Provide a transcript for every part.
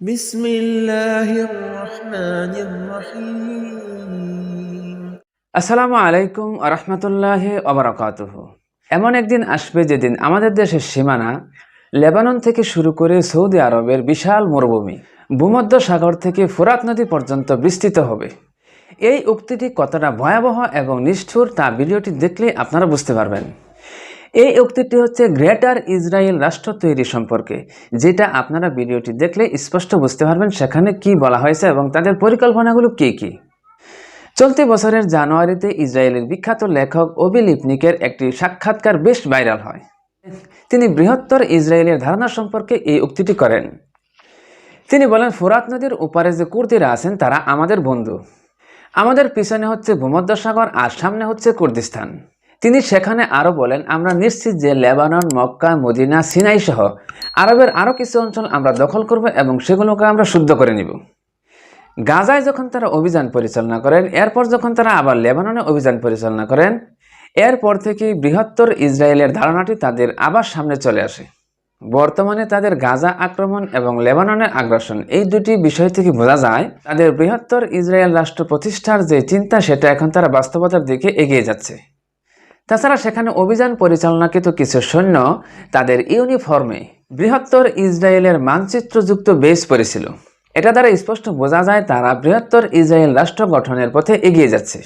بسم الله الرحمن الرحيم আসসালামু আলাইকুম আরহামতুল্লাহ অবরাকাতুহ এমন একদিন আসবে যেদিন আমাদের দেশের সীমানা লেবানন থেকে শুরু করে সৌদি আরবের বিশাল মরুভূমি ভূমধ্য সাগর থেকে ফোরাত নদী পর্যন্ত বিস্তৃত হবে এই উক্তিটি কতটা ভয়াবহ এবং নিষ্ঠুর তা ভিডিওটি দেখলে আপনারা বুঝতে পারবেন এই উক্তিটি হচ্ছে গ্রেটার ইসরায়েল রাষ্ট্র তৈরি সম্পর্কে, যেটা আপনারা ভিডিওটি দেখলে স্পষ্ট বুঝতে পারবেন সেখানে কি বলা হয়েছে এবং তাদের পরিকল্পনাগুলো কী কী। চলতি বছরের জানুয়ারিতে ইসরায়েলের বিখ্যাত লেখক অবি লিপনিকের একটি সাক্ষাৎকার বেশ ভাইরাল হয়। তিনি বৃহত্তর ইসরায়েলের ধারণা সম্পর্কে এই উক্তিটি করেন। তিনি বলেন, ফোরাত নদীর উপারে যে কুর্দিরা আছেন, তারা আমাদের বন্ধু। আমাদের পিছনে হচ্ছে ভূমধ্যসাগর আর সামনে হচ্ছে কুর্দিস্তান। তিনি সেখানে আরও বলেন, আমরা নিশ্চিত যে লেবানন, মক্কা, মদিনা, সিনাই সহ আরবের আরও কিছু অঞ্চল আমরা দখল করব এবং সেগুলোকে আমরা শুদ্ধ করে নিব। গাজায় যখন তারা অভিযান পরিচালনা করেন, এরপর যখন তারা আবার লেবাননে অভিযান পরিচালনা করেন, এরপর থেকে বৃহত্তর ইসরায়েলের ধারণাটি তাদের আবার সামনে চলে আসে। বর্তমানে তাদের গাজা আক্রমণ এবং লেবাননের আগ্রাসন এই দুটি বিষয় থেকে বোঝা যায়, তাদের বৃহত্তর ইসরায়েল রাষ্ট্র প্রতিষ্ঠার যে চিন্তা সেটা এখন তারা বাস্তবতার দিকে এগিয়ে যাচ্ছে। তাছাড়া সেখানে অভিযান পরিচালনাকৃত কিছু সৈন্য তাদের ইউনিফর্মে বৃহত্তর ইসরায়েলের মানচিত্রযুক্ত বেশ পরেছিল। এটা দ্বারা স্পষ্ট বোঝা যায় তারা বৃহত্তর ইসরায়েল রাষ্ট্র গঠনের পথে এগিয়ে যাচ্ছে।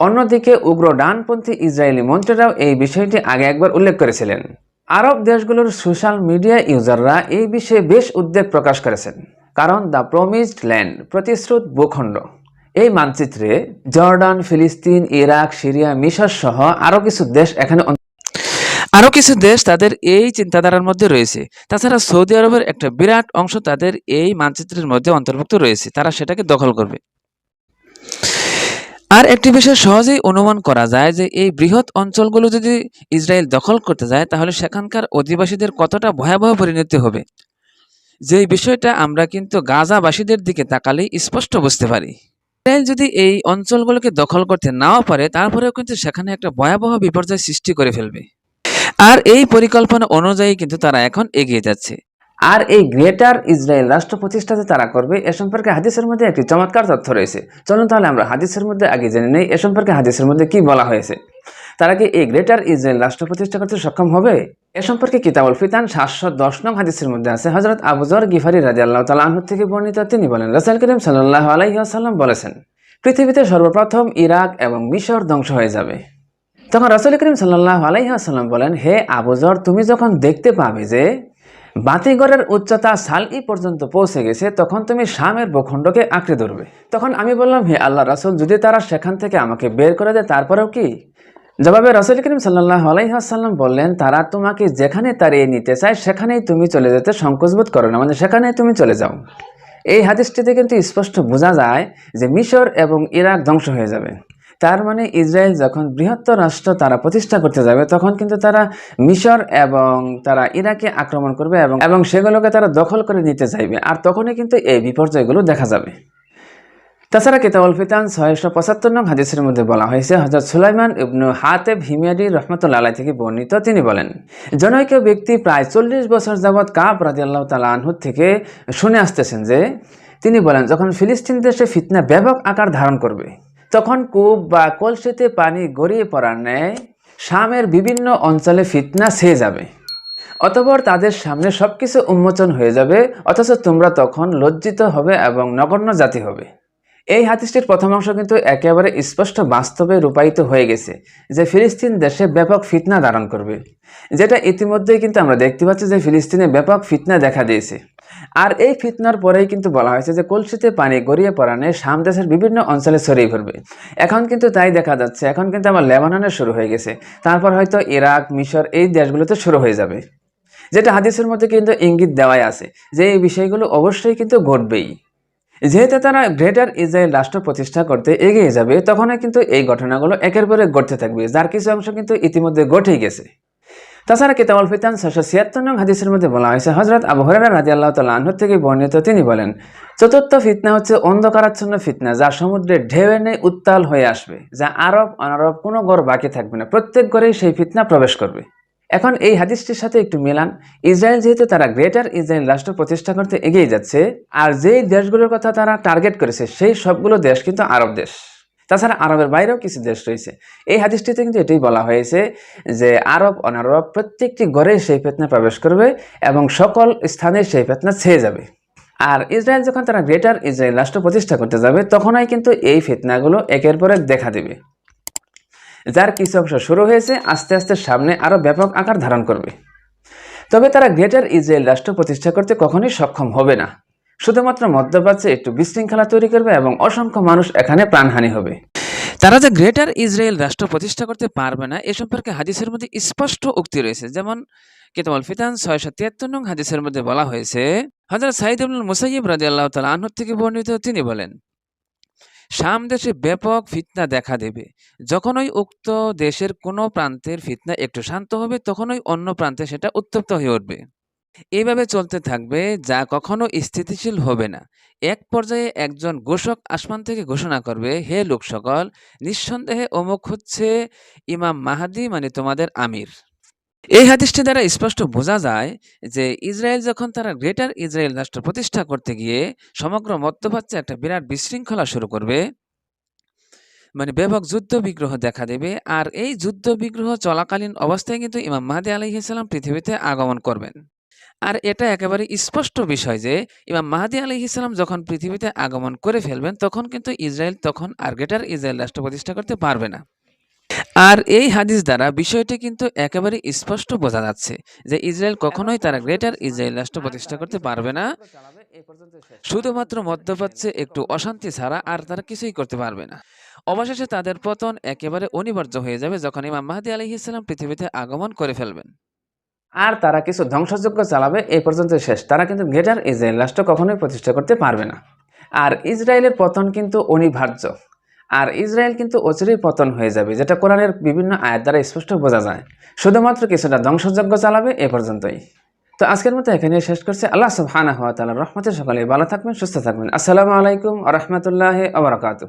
অন্যদিকে উগ্র ডানপন্থী ইসরায়েলি মন্ত্রীরাও এই বিষয়টি আগে একবার উল্লেখ করেছিলেন। আরব দেশগুলোর সোশ্যাল মিডিয়া ইউজাররা এই বিষয়ে বেশ উদ্বেগ প্রকাশ করেছেন, কারণ দ্য প্রমিসড ল্যান্ড প্রতিশ্রুত ভূখণ্ড। এই মানচিত্রে জর্ডান, ফিলিস্তিন, ইরাক, সিরিয়া, মিশর সহ আরও কিছু দেশ এখানে আরও কিছু দেশ তাদের এই চিন্তাধারার মধ্যে রয়েছে। তাছাড়া সৌদি আরবের একটা বিরাট অংশ তাদের এই মানচিত্রের মধ্যে অন্তর্ভুক্ত রয়েছে। তারা সেটাকে দখল করবে। আর একটি বিষয় সহজেই অনুমান করা যায় যে এই বৃহৎ অঞ্চলগুলো যদি ইসরায়েল দখল করতে যায়, তাহলে সেখানকার অধিবাসীদের কতটা ভয়াবহ পরিণতি হবে? যে বিষয়টা আমরা কিন্তু গাজাবাসীদের দিকে তাকালেই স্পষ্ট বুঝতে পারি। ইসরায়েল যদি এই অঞ্চলগুলোকে দখল করতে নাও পারে, তারপরেও কিন্তু সেখানে একটা ভয়াবহ বিপর্যয় সৃষ্টি করে ফেলবে। আর এই পরিকল্পনা অনুযায়ী কিন্তু তারা এখন এগিয়ে যাচ্ছে। আর এই গ্রেটার ইসরায়েল রাষ্ট্র প্রতিষ্ঠাতে তারা করবে, এ সম্পর্কে হাদিসের মধ্যে একটি চমৎকার তথ্য রয়েছে। চলুন তাহলে আমরা হাদিসের মধ্যে আগে জেনে নেই, এ সম্পর্কে হাদিসের মধ্যে কি বলা হয়েছে। তারা কি এই গ্রেটার ইসরায়েল রাষ্ট্র প্রতিষ্ঠা করতে সক্ষম হবে? এ সম্পর্কে কিতাবুল ফিতান সাতশো দশ নং হাদিসের মধ্যে আছে। হজরত আবুজর গিফারি রাজি আল্লাহ তালা আনহু থেকে বর্ণিত তিনি বলেন, রাসাল করিম সাল্লাহ আলাইসাল্লাম বলেছেন, পৃথিবীতে সর্বপ্রথম ইরাক এবং মিশর ধ্বংস হয়ে যাবে। তখন রাসুল করিম সাল্লাহ আলাইহাসাল্লাম বলেন, হে আবুজর তুমি যখন দেখতে পাবে যে বাতিগড়ের উচ্চতা সালই পর্যন্ত পৌঁছে গেছে, তখন তুমি শামের ভূখণ্ডকে আঁকড়ে ধরবে। তখন আমি বললাম, হে আল্লাহ রাসুল, যদি তারা সেখান থেকে আমাকে বের করে দেয়, তারপরেও কি? জবাবে রাসুল করিম সাল্লাহ আলাইহাসাল্লাম বললেন, তারা তোমাকে যেখানে তাড়িয়ে নিতে চায়, সেখানেই তুমি চলে যেতে সংকোচবোধ করো না মানে সেখানেই তুমি চলে যাও। এই হাদিসটিতে কিন্তু স্পষ্ট বোঝা যায় যে মিশর এবং ইরাক ধ্বংস হয়ে যাবে। তার মানে ইসরায়েল যখন বৃহত্তর রাষ্ট্র তারা প্রতিষ্ঠা করতে যাবে, তখন কিন্তু তারা মিশর এবং তারা ইরাকে আক্রমণ করবে এবং এবং সেগুলোকে তারা দখল করে নিতে চাইবে। আর তখনই কিন্তু এই বিপর্যয়গুলো দেখা যাবে। তাছাড়া কিতাবুল ফিতান ছয়শো পঁচাত্তর নং হাদিসের মধ্যে বলা হয়েছে হজরত সুলাইমান ইবনু হাতেব হিমিয়ারি রহমতুল্লা আলাই থেকে বর্ণিত। তিনি বলেন, জনৈক ব্যক্তি প্রায় চল্লিশ বছর যাবৎ কাব রাজি আল্লাহ তালা আনহুর থেকে শুনে আসতেছেন যে, তিনি বলেন, যখন ফিলিস্তিন দেশে ফিতনা ব্যাপক আকার ধারণ করবে, তখন কূপ বা কলসিতে পানি গড়িয়ে পড়ার ন্যায় শামের বিভিন্ন অঞ্চলে ফিতনা ছেয়ে যাবে। অতপর তাদের সামনে সবকিছু উন্মোচন হয়ে যাবে, অথচ তোমরা তখন লজ্জিত হবে এবং নগণ্য জাতি হবে। এই হাদিসটির প্রথম অংশ কিন্তু একেবারে স্পষ্ট বাস্তবে রূপায়িত হয়ে গেছে যে ফিলিস্তিন দেশে ব্যাপক ফিতনা ধারণ করবে। যেটা ইতিমধ্যেই কিন্তু আমরা দেখতে পাচ্ছি যে ফিলিস্তিনে ব্যাপক ফিতনা দেখা দিয়েছে। আর এই ফিতনার পরেই কিন্তু বলা হয়েছে যে কলসিতে পানি গড়িয়ে পড়ানে শাম দেশের বিভিন্ন অঞ্চলে ছড়িয়ে পড়বে। এখন কিন্তু তাই দেখা যাচ্ছে, এখন কিন্তু আমার লেবাননে শুরু হয়ে গেছে। তারপর হয়তো ইরাক, মিশর এই দেশগুলোতে শুরু হয়ে যাবে। যেটা হাদিসের মধ্যে কিন্তু ইঙ্গিত দেওয়াই আছে যে এই বিষয়গুলো অবশ্যই কিন্তু ঘটবেই। যেহেতু তারা গ্রেটার ইসরায়েল রাষ্ট্র প্রতিষ্ঠা করতে এগিয়ে যাবে, তখনই কিন্তু এই ঘটনাগুলো একের পরে ঘটতে থাকবে, যার কিছু অংশ কিন্তু ইতিমধ্যে ঘটেই গেছে। তাছাড়া কিতাবুল ফিতান ছশো ছিয়াত্তর নং হাদিসের মধ্যে বলা হয়েছে হজরত আবু হরারা রাজি আল্লাহ তাল্লাহ থেকে বর্ণিত তিনি বলেন, চতুর্থ ফিতনা হচ্ছে অন্ধকারাচ্ছন্ন ফিতনা, যা সমুদ্রের ঢেউয়ে নেই উত্তাল হয়ে আসবে, যা আরব, অনারব, কোনো গড় বাকি থাকবে না, প্রত্যেক ঘরেই সেই ফিতনা প্রবেশ করবে। এখন এই হাদিসটির সাথে একটু মেলান। ইসরায়েল যেহেতু তারা গ্রেটার ইসরায়েল রাষ্ট্র প্রতিষ্ঠা করতে এগিয়ে যাচ্ছে, আর যেই দেশগুলোর কথা তারা টার্গেট করেছে, সেই সবগুলো দেশ কিন্তু আরব দেশ। তাছাড়া আরবের বাইরেও কিছু দেশ রয়েছে। এই হাদিসটিতে কিন্তু এটাই বলা হয়েছে যে, আরব অনারব প্রত্যেকটি ঘরে সেই ফেতনা প্রবেশ করবে এবং সকল স্থানে সেই ফেতনা ছেয়ে যাবে। আর ইসরায়েল যখন তারা গ্রেটার ইসরায়েল রাষ্ট্র প্রতিষ্ঠা করতে যাবে, তখনই কিন্তু এই ফেতনাগুলো একের পর এক দেখা দেবে। যার কিছু অংশ শুরু হয়েছে, আস্তে আস্তে সামনে আরও ব্যাপক আকার ধারণ করবে। তবে তারা গ্রেটার ইসরায়েল রাষ্ট্র প্রতিষ্ঠা করতে কখনোই সক্ষম হবে না। শুধুমাত্র মধ্যপ্রাচ্যে একটু বিশৃঙ্খলা তৈরি করবে এবং অসংখ্য মানুষ এখানে প্রাণহানি হবে। তারা যে গ্রেটার ইসরায়েল রাষ্ট্র প্রতিষ্ঠা করতে পারবে না, এ সম্পর্কে হাদিসের মধ্যে স্পষ্ট উক্তি রয়েছে। যেমন কিতাবুল ফিতান, ছয়শো তিয়াত্তর নং হাদিসের মধ্যে বলা হয়েছে হজরত সাইদ আব্দুল মুসাইব রাজি আল্লাহ তালা আনহর থেকে বর্ণিত তিনি বলেন শাম দেশে ব্যাপক ফিতনা দেখা দেবে। যখনই উক্ত দেশের কোনো প্রান্তের ফিতনা একটু শান্ত হবে, তখনই অন্য প্রান্তে সেটা উত্তপ্ত হয়ে উঠবে। এইভাবে চলতে থাকবে যা কখনো স্থিতিশীল হবে না। এক পর্যায়ে একজন ঘোষক আসমান থেকে ঘোষণা করবে, হে লোক সকল নিঃসন্দেহে অমুক হচ্ছে ইমাম মাহাদি মানে তোমাদের আমির। এই হাদিসটি দ্বারা স্পষ্ট বোঝা যায় যে ইসরায়েল যখন তারা গ্রেটার ইসরায়েল রাষ্ট্র প্রতিষ্ঠা করতে গিয়ে সমগ্র মধ্যপ্রাচ্যে একটা বিরাট বিশৃঙ্খলা শুরু করবে মানে ব্যাপক যুদ্ধ বিগ্রহ দেখা দেবে আর এই যুদ্ধ বিগ্রহ চলাকালীন অবস্থায় কিন্তু ইমাম মাহাদি আলহিসাল্লাম পৃথিবীতে আগমন করবেন। আর এটা একেবারে স্পষ্ট বিষয় যে ইমাম মাহাদি আলহিসাল্লাম যখন পৃথিবীতে আগমন করে ফেলবেন, তখন কিন্তু ইসরায়েল, তখন আর গ্রেটার ইসরায়েল রাষ্ট্র প্রতিষ্ঠা করতে পারবে না। আর এই হাদিস দ্বারা বিষয়টি কিন্তু একেবারে স্পষ্ট বোঝা যাচ্ছে যে ইসরায়েল কখনোই তারা গ্রেটার ইসরায়েল রাষ্ট্র প্রতিষ্ঠা করতে পারবে না। শুধুমাত্র মধ্যপ্রাচ্যে একটু অশান্তি ছাড়া আর তারা কিছুই করতে পারবে না। অবশেষে তাদের পতন একেবারে অনিবার্য হয়ে যাবে যখন ইমাম মাহাদি আলহি ইসলাম পৃথিবীতে আগমন করে ফেলবেন। আর তারা কিছু ধ্বংসযজ্ঞ চালাবে এই পর্যন্ত শেষ। তারা কিন্তু গ্রেটার ইসরায়েল রাষ্ট্র কখনোই প্রতিষ্ঠা করতে পারবে না। আর ইসরায়েলের পতন কিন্তু অনিবার্য। আর ইসরায়েল কিন্তু অচিরেই পতন হয়ে যাবে, যেটা কোরআনের বিভিন্ন আয়াত দ্বারা স্পষ্ট বোঝা যায়। শুধুমাত্র কিছুটা ধ্বংসযজ্ঞ চালাবে এ পর্যন্তই। তো আজকের মতো এখানে শেষ করছে। আল্লাহ সুবহানাহু ওয়া তাআলার রহমতে সকালে ভালো থাকবেন, সুস্থ থাকবেন। আসসালামু আলাইকুম রাহমাতুল্লাহি ওয়া বারাকাতুহু।